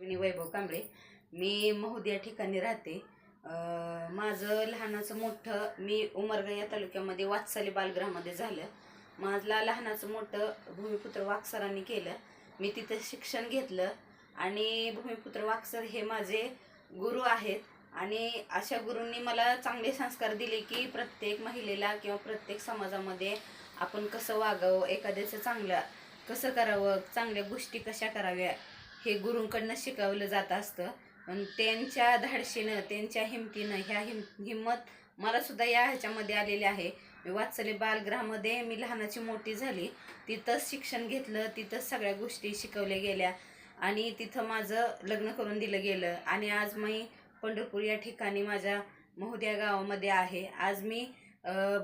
अश्विनी वैभव कांबळे. मी महूद या ठिकाणी राहते. माझं लहानाचं मोठं मी उमरगा या तालुक्यामध्ये वात्साली बालगृहामध्ये झालं. माझला लहानाचं मोठं भूमिपुत्र वाक्सरांनी केलं. मी तिथं शिक्षण घेतलं आणि भूमिपुत्र वाक्सर हे माझे गुरु आहेत. आणि अशा गुरूंनी मला चांगले संस्कार दिले की प्रत्येक महिलेला किंवा प्रत्येक समाजामध्ये आपण कसं वागावं एखाद्याचं चांगलं कसं करावं चांगल्या गोष्टी कशा कराव्या हे गुरूंकडनं शिकवलं जात असतं. पण त्यांच्या धाडशीनं त्यांच्या हिमतीनं ह्या हिम हिंमत मला सुद्धा या ह्याच्यामध्ये आलेली आहे. मी वाचले बालगृहामध्ये मी लहानाची मोठी झाली. तिथंच शिक्षण घेतलं तिथंच सगळ्या गोष्टी शिकवल्या गेल्या. आणि तिथं माझं लग्न करून दिलं गेलं. आणि आज मी पंढरपूर या ठिकाणी माझ्या महोदया गावामध्ये आहे. आज मी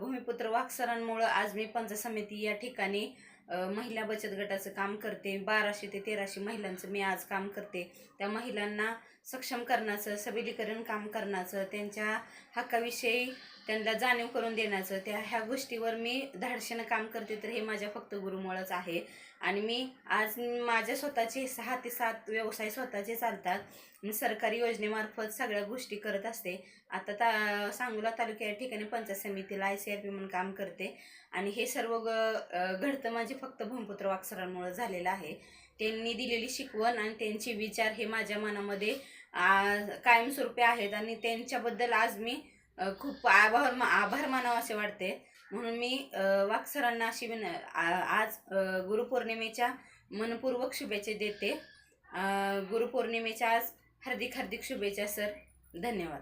भूमिपुत्र वाक्सरांमुळं आज मी पंच समिती या ठिकाणी महिला बचत गटाचं काम करते. बाराशे ते तेराशे महिलांचं मी आज काम करते. त्या महिलांना सक्षम करण्याचं सबलीकरण काम करण्याचं त्यांच्या हक्काविषयी त्यांना जाणीव करून देण्याचं. त्या ह्या गोष्टीवर मी धाडशीनं काम करते तर हे माझ्या फक्त गुरुमुळंच आहे. आणि मी आज माझ्या स्वतःचे सहा ते सात व्यवसाय स्वतःचे चालतात. मी सरकारी योजनेमार्फत सगळ्या गोष्टी करत असते. आता ता सांगोला तालुक्या या ठिकाणी पंचायत समितीला आय सी आर पी म्हणून काम करते. आणि हे सर्व ग घडतं माझे फक्त भूमपुत्र वाक्सरांमुळं झालेलं आहे. त्यांनी दिलेली शिकवण आणि त्यांचे विचार हे माझ्या मनामध्ये कायमस्वरूपी आहेत. आणि त्यांच्याबद्दल आज मी खूप आभार मा- आभार मानावं असे वाटते. म्हणून मी वाक्सरांना अशी विन आज गुरुपौर्णिमेच्या मनपूर्वक शुभेच्छा देते. गुरुपौर्णिमेच्या आज हार्दिक हार्दिक शुभेच्छा सर. धन्यवाद.